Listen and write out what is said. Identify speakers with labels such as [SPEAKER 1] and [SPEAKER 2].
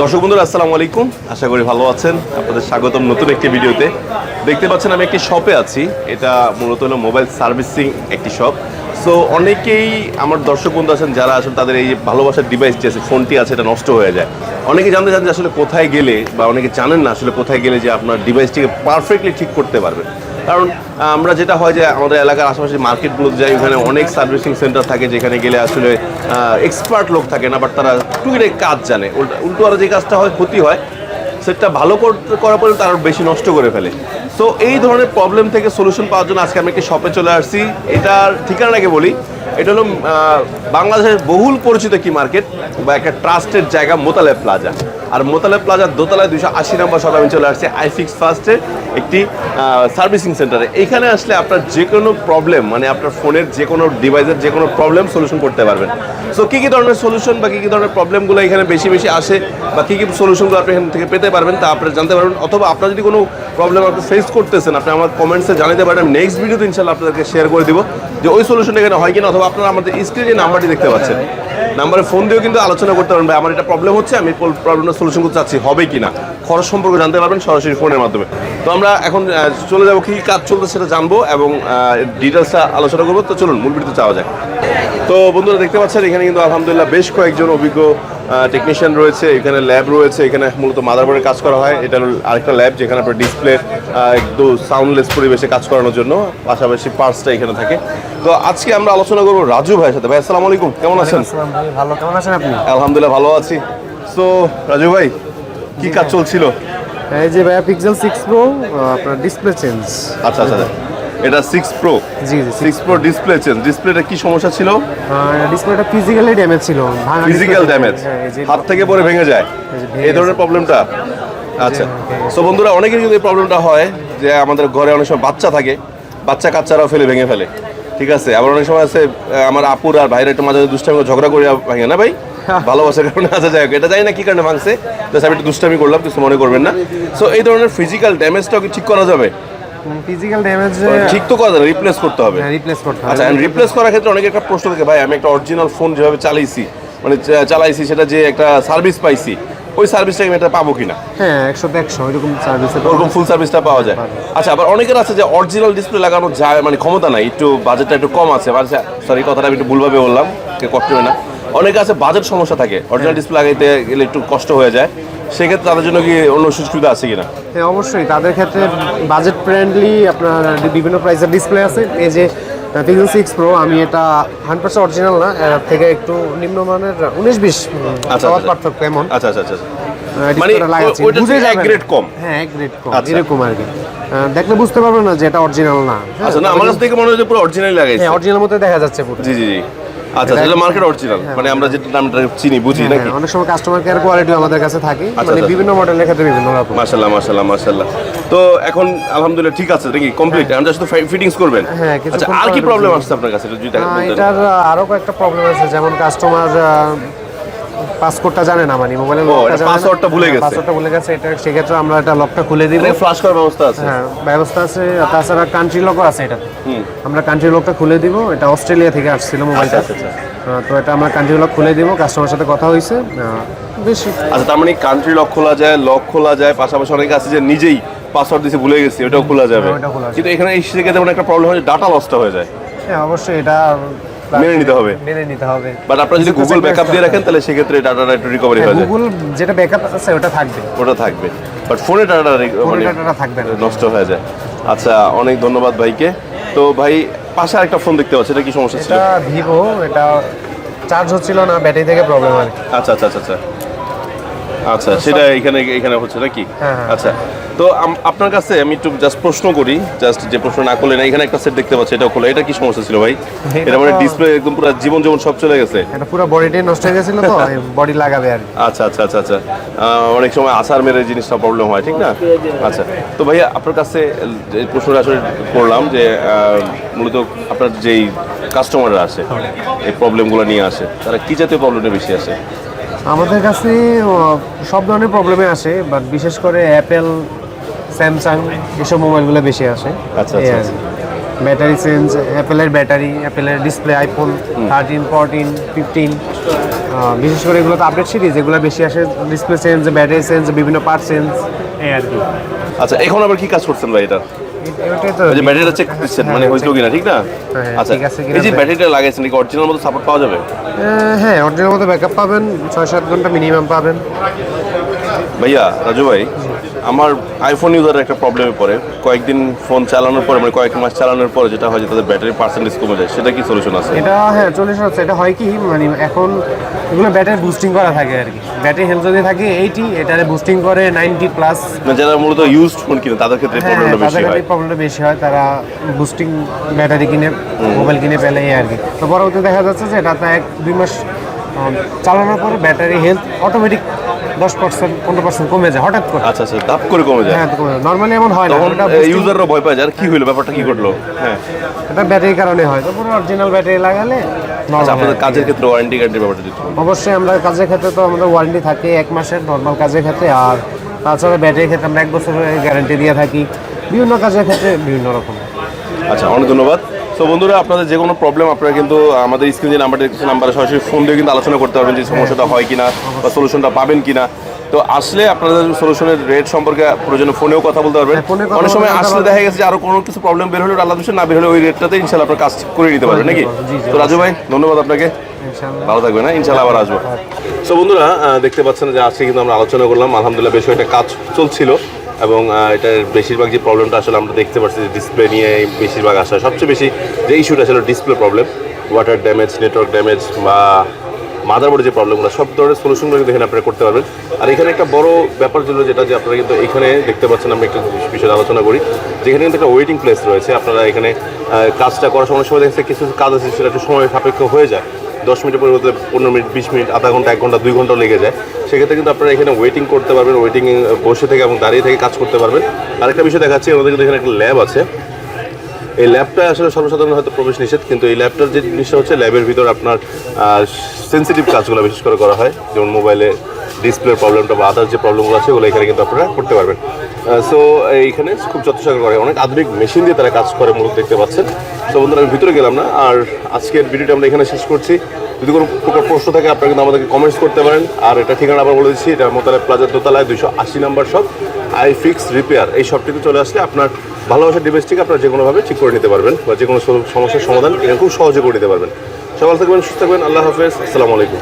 [SPEAKER 1] দর্শক বন্ধুরা, আসসালামু আলাইকুম। আশা করি ভালো আছেন। আপনাদের স্বাগতম নতুন একটি ভিডিওতে। দেখতে পাচ্ছেন, আমি একটি শপে আছি। এটা মূলত হলো মোবাইল সার্ভিসিং একটি শপ সো অনেকেই আমার দর্শক বন্ধু আছেন, যারা আসলে তাদের এই ভালোবাসার ডিভাইস যে আছে, ফোনটি আছে, এটা নষ্ট হয়ে যায়। অনেকে জানতে চান যে আসলে কোথায় গেলে বা অনেকে জানেন না আসলে কোথায় গেলে যে আপনার ডিভাইসটিকে পারফেক্টলি ঠিক করতে পারবেন কারণ, আমরা যেটা হয় যে আমাদের এলাকার আশেপাশে মার্কেটগুলোতে যাই ওখানে অনেক সার্ভিসিং সেন্টার থাকে যেখানে গেলে আসলে এক্সপার্ট লোক থাকে না বাট তারা টুকিটাই কাজ জানে। উল্টা আর যে কাজটা হয়, ক্ষতি হয়, সেটা ভালো করার পরে তার বেশি নষ্ট করে ফেলে। সো এই ধরনের প্রবলেম থেকে সলিউশন পাওয়ার জন্য আজকে আমি একটি শপে চলে আসছি। এটার ঠিকানাকে বলি। এটা হলো বাংলাদেশের বহুল পরিচিত কি মার্কেট বা একটা ট্রাস্টেড জায়গা, মোতালেব প্লাজা আর মোতালেব প্লাজার দোতলায় দুশো আশি নম্বর শপ আমি চলে আসছি আইফিক্স ফার্স্টের একটি সার্ভিসিং সেন্টারে। এইখানে আসলে আপনার যে কোনো প্রবলেম মানে আপনার ফোনের যে কোনো ডিভাইসের যে কোনো প্রবলেম সলিউশন করতে পারবেন। সো কী কী ধরনের সলিউশন বা কী কী ধরনের প্রবলেমগুলো এখানে বেশি বেশি আসে বা কী কী সলিউশনগুলো আপনি এখান থেকে পেতে পারবেন তা আপনারা জানতে পারবেন। অথবা আপনার যদি কোনো প্রবলেম আপনি ফেস করতেছেন, আপনি আমার কমেন্টসে জানাতে পারেন। নেক্সট ভিডিওতে ইনশাল্লাহ আপনাদেরকে শেয়ার করে দিব যে ওই সলিউশন এখানে হয় কিনা অথবা আপনারা আমাদের স্ক্রিনে নাম্বারটি দেখতে পাচ্ছেন। নাম্বারে ফোন দিয়েও কিন্তু আলোচনা করতে পারবেন। ভাই, আমার এটা প্রবলেম হচ্ছে, আমি প্রবলেমটা সলিউশন করতে চাচ্ছি। হবে কি না? খরচ সম্পর্কে জানতে পারবেন সরাসরি ফোনের মাধ্যমে। তো আমরা এখন চলে যাব, কী কাজ চলছে সেটা জানব এবং ডিটেলসটা আলোচনা করব। তো চলুন, মূল ভিডিওতে যাওয়া যায় তো বন্ধুরা, দেখতে পাচ্ছেন, এখানে কিন্তু আলহামদুলিল্লাহ বেশ কয়েকজন অভিজ্ঞ টেকনিশিয়ান রয়েছে এখানে ল্যাব রয়েছে এখানে মূলত মাদারবোর্ডের কাজ করা হয়। এটা আরেকটা ল্যাব যেখানে আপনার ডিসপ্লে একদম সাউন্ডলেস পরিবেশে কাজ করানোর জন্য। পাশাপাশি পার্টসটা এখানে থাকে। তো আজকে আমরা আলোচনা করব রাজু ভাইয়ের সাথে। ভাই আসসালামু আলাইকুম। কেমন আছেন?
[SPEAKER 2] ভালো। কেমন আছেন আপনি?
[SPEAKER 1] আলহামদুলিল্লাহ ভালো আছি। তো রাজু ভাই কি কাজ চলছিল?
[SPEAKER 2] এই যে ভাইয়া পিক্সেল সিক্স প্রো আপনার ডিসপ্লে চেঞ্জ
[SPEAKER 1] আচ্ছা আচ্ছা। এটা সিক্স প্রো
[SPEAKER 2] জি জি
[SPEAKER 1] সিক্স প্রো ডিসপ্লে চেঞ্জ ডিসপ্লেটা কি সমস্যা ছিল?
[SPEAKER 2] ডিসপ্লেটা ফিজিক্যালি ড্যামেজ ছিল
[SPEAKER 1] ফিজিক্যাল ড্যামেজ হাত থেকে পরে ভেঙে যায়।
[SPEAKER 2] এই
[SPEAKER 1] ধরনের প্রবলেমটা আচ্ছা। সো বন্ধুরা অনেকের কিন্তু এই প্রবলেমটা হয় যে আমাদের ঘরে অনেক সময় বাচ্চা থাকে বাচ্চা কাচ্চারাও ফেলে ভেঙে ফেলে। ঠিক আছে? আবার অনেক সময় আছে আমার আপুর আর ভাইরা একটু মাঝে দুষ্টামি ঝগড়া করে ভাঙে না ভাই? ভালোবাসার কারণে যাই হোক, এটা জানি না কি কারণে ভাঙছে জাস্ট আমি একটু দুষ্টামি করলাম কিছু মনে করবেন না। সো এই ধরনের ফিজিক্যাল ড্যামেজটাও কি ঠিক করা যাবে?
[SPEAKER 2] ফিজিক্যাল ড্যামেজ
[SPEAKER 1] ঠিক তো করা রিপ্লেস করতে হবে।
[SPEAKER 2] রিপ্লেস করতে হবে।
[SPEAKER 1] আচ্ছা রিপ্লেস করার ক্ষেত্রে অনেকে একটা প্রশ্ন থাকে ভাই আমি একটা অরিজিনাল ফোন যেভাবে চালাইছি মানে চালাইছি সেটা যে একটা সার্ভিস পাইছি ওই সার্ভিসটা আমি এটা পাবো কিনা?
[SPEAKER 2] হ্যাঁ একশো একশো এরকম সার্ভিস
[SPEAKER 1] ওরকম ফুল সার্ভিসটা পাওয়া যায়। আচ্ছা আবার অনেকের আছে যে অরিজিনাল ডিসপ্লে লাগানো যায় মানে ক্ষমতা নাই একটু বাজেটটা একটু কম আছে সরি কথাটা আমি একটু ভুলভাবে বললাম কষ্ট হবে না। অনেকে আছে বাজেট সমস্যা থাকে অরিজিনাল ডিসপ্লে লাগাইতে গেলে একটু কষ্ট হয়ে যায়। সেক্ষেত্রে তাদের জন্য কি অন্য সুযোগ সুবিধা আছে কিনা?
[SPEAKER 2] হ্যাঁ অবশ্যই। তাদের ক্ষেত্রে বাজেট ফ্রেন্ডলি আপনার বিভিন্ন প্রাইসের ডিসপ্লে আছে। এই যে পিক্সেল সিক্স প্রো আমি এটা হান্ড্রেড পার্সেন্ট অরিজিনাল না এর থেকে একটু নিম্নমানের উনিশ বিশ
[SPEAKER 1] আচ্ছা, আচ্ছা।
[SPEAKER 2] পার্থক্য এমন।
[SPEAKER 1] আচ্ছা আচ্ছা আচ্ছা আচ্ছা।
[SPEAKER 2] মানে বুঝে
[SPEAKER 1] কম?
[SPEAKER 2] হ্যাঁ গ্রেড কম
[SPEAKER 1] আচ্ছা।
[SPEAKER 2] এরকম আর কি। দেখলে বুঝতে পারবেন না যে এটা অরিজিনাল না। হ্যাঁ,
[SPEAKER 1] আচ্ছা না আমার কাছ থেকে মনে হয় পুরো অরিজিনাল লাগাইছে।
[SPEAKER 2] হ্যাঁ অরিজিনাল মতো দেখা যাচ্ছে পুরো।
[SPEAKER 1] জি জি জি। আচ্ছা
[SPEAKER 2] এটা-
[SPEAKER 1] এটা মার্কেট অরিজিনাল মানে আমরা যেটা নামটা চিনি বুঝি
[SPEAKER 2] হ্যাঁ,
[SPEAKER 1] নাকি?
[SPEAKER 2] হ্যাঁ, অনেক সময় কাস্টমার কেয়ার কোয়ালিটি আমাদের কাছে থাকে।
[SPEAKER 1] আচ্ছা,
[SPEAKER 2] মানে
[SPEAKER 1] আচ্ছা।
[SPEAKER 2] বিভিন্ন মডেলের ক্ষেত্রে বিভিন্ন রকম।
[SPEAKER 1] মাশাল্লাহ মাশাআল্লাহ মাশাআল্লাহ। তো এখন আলহামদুলিল্লাহ ঠিক আছে নাকি? কমপ্লিট আমরা শুধু ফিটিংস করবেন?
[SPEAKER 2] হ্যাঁ,
[SPEAKER 1] আচ্ছা আর কি প্রবলেম। আসছে আপনার কাছে?
[SPEAKER 2] এটার আরও কয়েকটা প্রবলেম আছে যেমন কাস্টমার পাসপোর্টটা জানে না মানে মোবাইলের
[SPEAKER 1] passwordটা ভুলে গেছে।
[SPEAKER 2] পাসওয়ার্ডটা ভুলে গেছে এটা সেক্ষেত্রে আমরা এটা লকটা খুলে দিব।
[SPEAKER 1] ফ্লাশ করার ব্যবস্থা আছে।
[SPEAKER 2] হ্যাঁ ব্যবস্থা আছে তাছাড়া কান্ট্রি লকও আছে এটা।
[SPEAKER 1] হুম।
[SPEAKER 2] আমরা কান্ট্রি লকটা খুলে দিব এটা অস্ট্রেলিয়া থেকে আসছিল মোবাইলটা
[SPEAKER 1] আচ্ছা, আচ্ছা,
[SPEAKER 2] তো এটা আমরা কান্ট্রি লক খুলে দিব কাস্টমার সাথে কথা হয়েছে। আহ, বেশি।
[SPEAKER 1] আচ্ছা তার মানে কান্ট্রি লক খোলা যায় লক খোলা যায় পাশাপাশি অনেকে আছে যে নিজেই পাসওয়ার্ড দিতে ভুলে গেছি ওটাও খোলা যাবে।
[SPEAKER 2] হ্যাঁ।
[SPEAKER 1] কিন্তু এখানে এই সেক্ষেত্রে তেমন একটা প্রবলেম হয় ডাটা লসটা হয়ে যায়।
[SPEAKER 2] হ্যাঁ অবশ্যই এটা
[SPEAKER 1] মেনে নিতে হবে।
[SPEAKER 2] মেনে নিতে হবে।
[SPEAKER 1] বাট আপনারা যদি গুগল ব্যাকআপ দিয়ে রাখেন তাহলে সেক্ষেত্রে ডাটাটা একটু রিকভারি হয়ে যায়।
[SPEAKER 2] গুগল যেটা ব্যাকআপ আছে ওটা থাকবে।
[SPEAKER 1] ওটা থাকবে। বাট ফোনে ডাটাটা
[SPEAKER 2] ফোনে ডাটাটা থাকবে
[SPEAKER 1] নষ্ট হয়ে যায়। আচ্ছা অনেক ধন্যবাদ ভাইকে। তো ভাই পাশে আরেকটা ফোন দেখতে পাচ্ছি এটা কি সমস্যা ছিল?
[SPEAKER 2] এটা ভিভো এটা চার্জ হচ্ছিল না ব্যাটারি থেকে প্রবলেম আর কি
[SPEAKER 1] আচ্ছা আচ্ছা আচ্ছা। আচ্ছা সেটা এখানে এখানে হচ্ছে নাকি?
[SPEAKER 2] হ্যাঁ, হ্যাঁ।
[SPEAKER 1] আচ্ছা তো আপনার কাছে আমি একটু জাস্ট প্রশ্ন করি জাস্ট যে প্রশ্ন না করলে না এখানে একটা সেট দেখতে পাচ্ছি এটা খোলা এটা কি সমস্যা ছিল ভাই?
[SPEAKER 2] এটা
[SPEAKER 1] মানে ডিসপ্লে একদম পুরো জীবন জীবন সব চলে গেছে।
[SPEAKER 2] এটা পুরো বডিটাই নষ্ট হয়ে গেছিল তো বডি লাগাবে আর
[SPEAKER 1] আচ্ছা আচ্ছা আচ্ছা আচ্ছা। অনেক সময় আসার মেরে জিনিসটা প্রবলেম হয় ঠিক না? আচ্ছা তো ভাইয়া আপনার কাছে প্রশ্নটা আসলে করলাম যে মূলত আপনার যেই কাস্টমাররা আসে এই প্রবলেমগুলো নিয়ে আসে তারা কি জাতীয় প্রবলেমটা বেশি আসে?
[SPEAKER 2] আমাদের কাছে সব ধরনের প্রবলেমে আসে বাট বিশেষ করে অ্যাপেল স্যামসাং এসব মোবাইলগুলো বেশি আসে।
[SPEAKER 1] আচ্ছা,
[SPEAKER 2] এই
[SPEAKER 1] আচ্ছা,
[SPEAKER 2] আর কি। ব্যাটারি চেঞ্জ অ্যাপেলের ব্যাটারি অ্যাপেলের display iPhone thirteen fourteen fifteen বিশেষ করে এগুলো তো আপডেট সিরিজ এগুলো বেশি আসে ডিসপ্লে চেঞ্জ ব্যাটারি চেঞ্জ বিভিন্ন পার্ট চেঞ্জ এই আর কি।
[SPEAKER 1] আচ্ছা এখন আবার কি কাজ করছেন ভাই এটা? ওই যে ব্যাটারিটা চেক করছেন মানে হয়েছিল কিনা ঠিক না?
[SPEAKER 2] হ্যাঁ,
[SPEAKER 1] আচ্ছা
[SPEAKER 2] আছে কিনা
[SPEAKER 1] এই যে ব্যাটারিটা লাগাইছেন কি অরিজিনাল মতো সাপোর্ট পাওয়া যাবে?
[SPEAKER 2] হ্যাঁ অরিজিনাল মতো ব্যাকআপ পাবেন ছয় সাত ঘণ্টা মিনিমাম পাবেন।
[SPEAKER 1] ভাইয়া রাজু ভাই আমার আইফোন ইউজারের একটা প্রবলেমে পড়ে। কয়েকদিন ফোন চালানোর পরে মানে কয়েক মাস চালানোর পরে যেটা হয় যে তাদের ব্যাটারি পার্সেন্টেজ কমে যায়। সেটা কি সলিউশন আছে?
[SPEAKER 2] এটা হ্যাঁ চল্লিশ হচ্ছে এটা হয় কি মানে এখন এগুলো ব্যাটারি বুস্টিং করা থাকে আর কি। ব্যাটারি হেলথ যদি থাকে এইটি এটারে বুস্টিং করে নাইনটি প্লাস
[SPEAKER 1] মানে যারা মূলত ইউজড ফোন কিনে তাদের ক্ষেত্রে
[SPEAKER 2] হ্যাঁ
[SPEAKER 1] প্রবলেমটা বেশি হয়।
[SPEAKER 2] প্রবলেমটা বেশি হয়। তারা বুস্টিং ব্যাটারি কিনে মোবাইল কিনে পেলে আর কি। তো পরবর্তী দেখা যাচ্ছে যে এটা তো এক দুই মাস চালানোর পরে ব্যাটারি হেলথ অটোমেটিক দশ পার্সেন্ট পনেরো পার্সেন্ট কমে যায় হঠাৎ করে।
[SPEAKER 1] আচ্ছা আচ্ছা দাপ করে কমে যায়।
[SPEAKER 2] হ্যাঁ নর্মালি এমন হয় না
[SPEAKER 1] ইউজাররা ভয় পায় যে আর কি হইল ব্যাপারটা কি ঘটলো? হ্যাঁ।
[SPEAKER 2] এটা ব্যাটারির কারণে হয়। তো পুরো অরিজিনাল ব্যাটারি লাগালে
[SPEAKER 1] আচ্ছা আপনাদের কাজের ক্ষেত্রে ওয়ারেন্টি কার্ডের ব্যাপারটা দিতে।
[SPEAKER 2] অবশ্যই আমরা কাজের ক্ষেত্রে তো আমাদের ওয়ারেন্টি থাকে এক মাসের নর্মাল কাজের ক্ষেত্রে আর তাছাড়া ব্যাটারির ক্ষেত্রে আমরা এক বছরের গ্যারান্টি দিয়ে থাকি। বিভিন্ন কাজের ক্ষেত্রে বিভিন্ন রকম।
[SPEAKER 1] আচ্ছা অনেক ধন্যবাদ। তো বন্ধুরা আপনাদের যে কোনো প্রবলেম আপনারা কিন্তু আমাদের স্ক্রিন যে নাম্বার দেখতেছেন নাম্বারে সরাসরি ফোন দিয়ে কিন্তু আলোচনা করতে পারবেন যে সমস্যাটা হয় কিনা বা সলিউশনটা পাবেন কিনা। তো আসলে আপনাদের সলিউশনের রেট সম্পর্কে প্রয়োজনে ফোনেও কথা বলতে পারবেন।
[SPEAKER 2] হ্যাঁ,
[SPEAKER 1] অনেক সময় আসলে দেখা গেছে যে আরও কোনো কিছু প্রবলেম বের হলে আল্লাহ না বের হলে ওই রেটটাতে ইনশাল্লাহ আপনার কাজ করে নিতে পারবেন নাকি? তো রাজু ভাই ধন্যবাদ আপনাকে। ভালো থাকবে না ইনশাল্লাহ আবার আসব। সো বন্ধুরা দেখতে পাচ্ছেন যে আজকে কিন্তু আমরা আলোচনা করলাম আলহামদুলিল্লাহ বেশ একটা কাজ চলছিল। এবং এটার বেশিরভাগ যে প্রবলেমটা আসলে আমরা দেখতে পাচ্ছি যে ডিসপ্লে নিয়ে বেশিরভাগ আসা সবচেয়ে বেশি যে ইস্যুটা ছিল display problem water damage network damage বা মাদারবোর্ডের যে প্রবলেমগুলো সব ধরনের সলিউশনগুলো কিন্তু এখানে আপনারা করতে পারবেন। আর এখানে একটা বড় ব্যাপার ছিল যেটা যে আপনারা কিন্তু এখানে দেখতে পাচ্ছেন, আমরা একটা বিষয়ে আলোচনা করি। যেখানে কিন্তু একটা ওয়েটিং প্লেস রয়েছে, আপনারা এখানে কাজটা করার সময় সময় দেখছে কিছু কাজ আছে, সেটা একটু সময় সাপেক্ষ হয়ে যায়। দশ মিনিটের পরিবর্তে পনেরো মিনিট, বিশ মিনিট, আধা ঘণ্টা, এক ঘণ্টা, দুই ঘণ্টা লেগে যায়। সেক্ষেত্রে কিন্তু আপনারা এখানে ওয়েটিং করতে পারবেন ওয়েটিং বসে থেকে এবং দাঁড়িয়ে থেকে কাজ করতে পারবেন। আরেকটা বিষয় দেখাচ্ছি, আমাদের কিন্তু এখানে একটা ল্যাব আছে। এই ল্যাবটা আসলে সর্বসাধারণ হয়তো প্রবেশ নিষেধ, কিন্তু এই ল্যাবটার যে জিনিসটা হচ্ছে, ল্যাবের ভিতর আপনার সেন্সিটিভ কাজগুলো বিশেষ করে করা হয়। যেমন মোবাইলে ডিসপ্লের প্রবলেমটা বা আদার যে প্রবলেমগুলো আছে, ওগুলো এখানে কিন্তু আপনারা করতে পারবেন। সো এইখানে খুব যত্নসহকারে করে অনেক আধুনিক মেশিন দিয়ে তারা কাজ করে মূলত দেখতে পাচ্ছেন। তো বন্ধুরা, আমি ভিতরে গেলাম না, আর আজকের ভিডিওটা আমরা এখানে শেষ করছি। যদি কোনো প্রকার প্রশ্ন থাকে, আপনারা কিন্তু আমাদেরকে কমেন্টস করতে পারেন। আর এটা ঠিকানা আবার বলে দিচ্ছি, এটা মোতালে প্লাজার দোতলায়, দুইশো আশি number shop I fix repair, এই সবটিতে চলে আসলে আপনার ভালোবাসার ডিভাইসটিকে আপনার যে কোনোভাবে ঠিক করে নিতে পারবেন বা যে কোনো সমস্যার সমাধান এখানে খুব সহজে করে নিতে পারবেন। সকাল থাকবেন, সুস্থ থাকবেন, আল্লাহ হাফেজ, আসসালামু আলাইকুম।